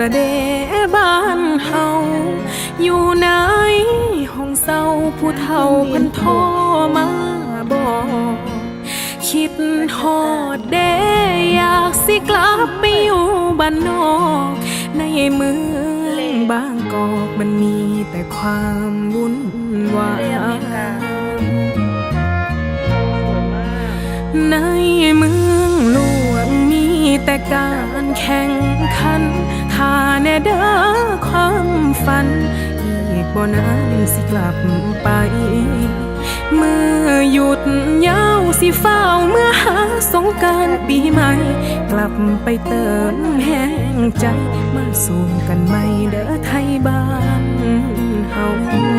ละเดบ้านเฮาอยู่ไหนห้องเศร้าผู้เฒ่าเพันโทรมาบอกคิดฮอดเดอยากสิกลับไปอยู่บ้านนอกในเมืองบางกอกมันมีแต่ความวุ่นวายในเมือง ฝัน อีกบ่นานสิกลับไป เมื่อหยุดยาวสิเฝ้าเมื่อหาสงการปีใหม่ กลับไปเติมแห้งใจ มาสู่กันใหม่เด้อไทยบ้านเฮา